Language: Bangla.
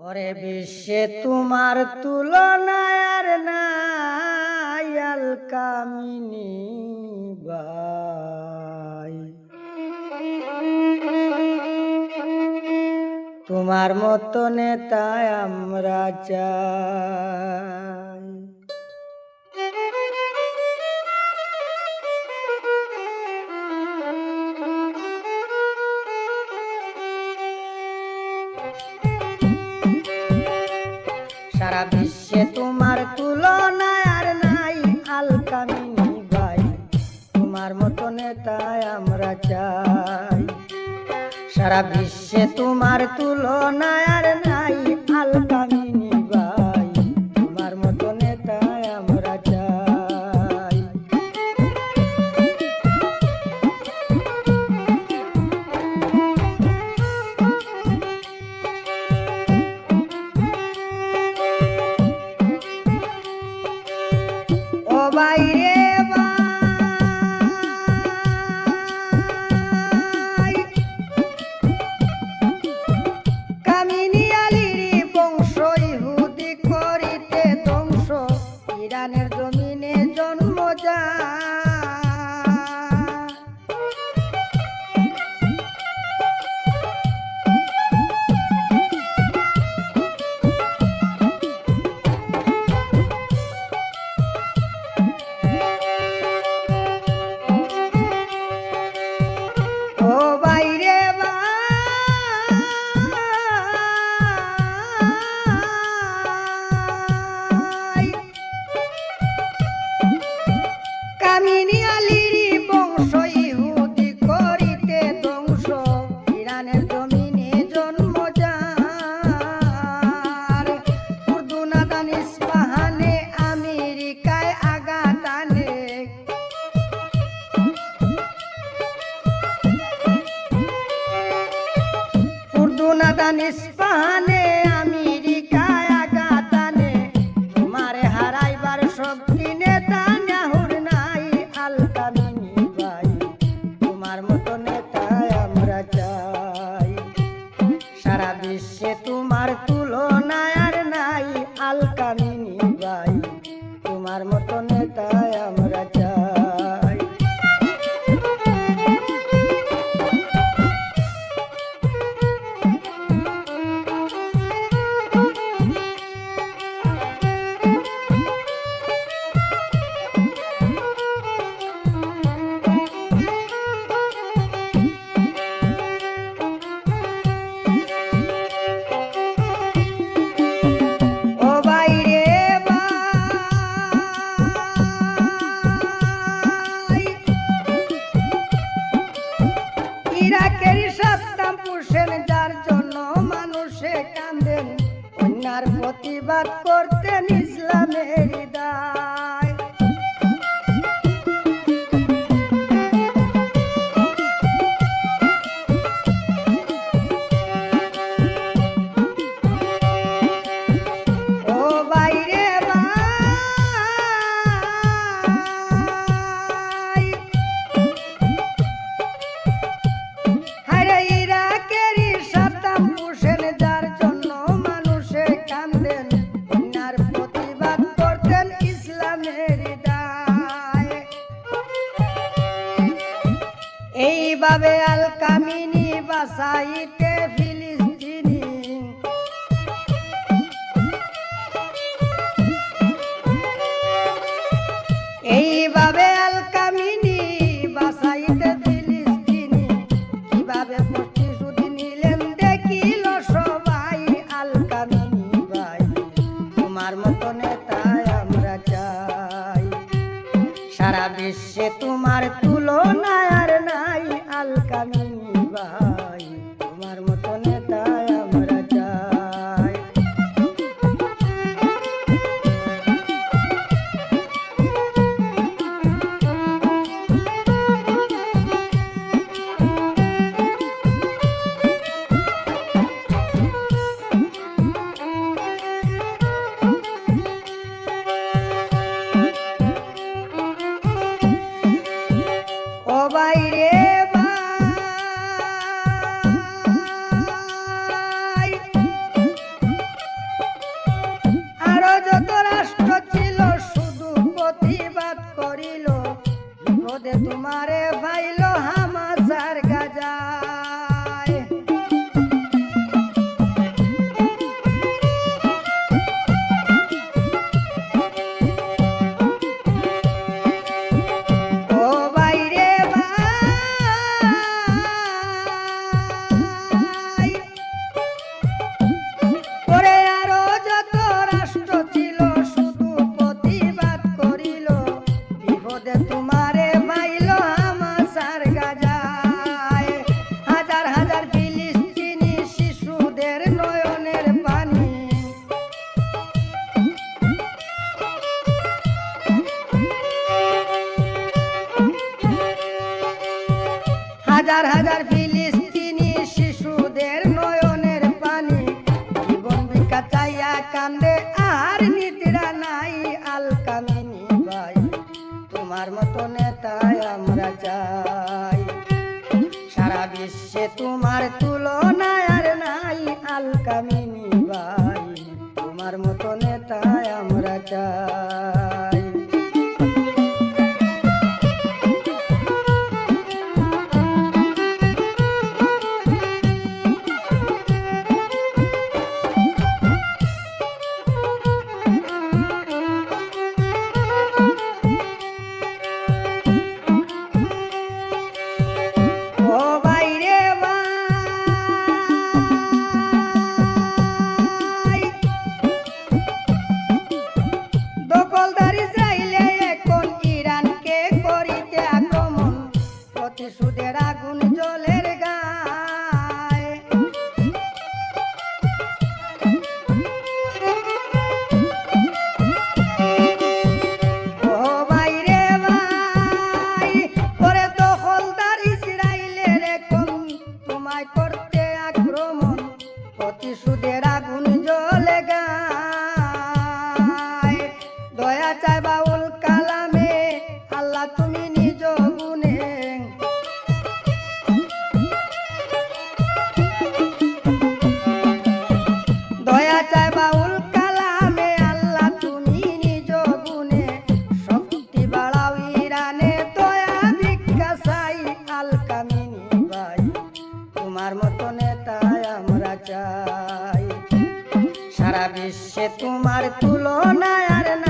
ওরে বিশ্বে তোমার তুলনায়ার নায়াল কামিনী তোমার মতো নেতা আমরা চাই। সারা বিশ্বে তোমার তুলনা আর নাই আলকামিনী ভাই। তোমার মতো নেতায় আমরা চাই। সারা বিশ্বে তোমার তুলনা আর নাই no. is তোমার মতো নেতা প্রতিবাদ করতেন ইসলামের দা কীভাবে আল কামিনী বাসাইতে ফিলিস্তিনি? এইভাবে আল কামিনী বাসাইতে ফিলিস্তিনি। কীভাবে প্রতিশ্রুতি নিলেন দেখিল সবাই আল কামিনী ভাই। তোমার মতো নেতায় আমরা চাই। সারা বিশ্বে তোমার তুলনায় আর রোদে তোমারে ভাইলো হা হাজার হাজার ফিলিস্তিনি শিশুদের নয়নের পানি। জীবন ভিক্ষা চাইয়া কান্দে, আর নিদ্রা নাই আল ভাই। তোমার মতো নেতায় আমরা চাই। সারা বিশ্বে তোমার তুলনায় আর নাই আল প্রতিশোধের আগুন জলের ভাই তোমার মতো নেতায় আমরা চাই। সারা বিশ্বে তোমার তুলনায় আর নাই।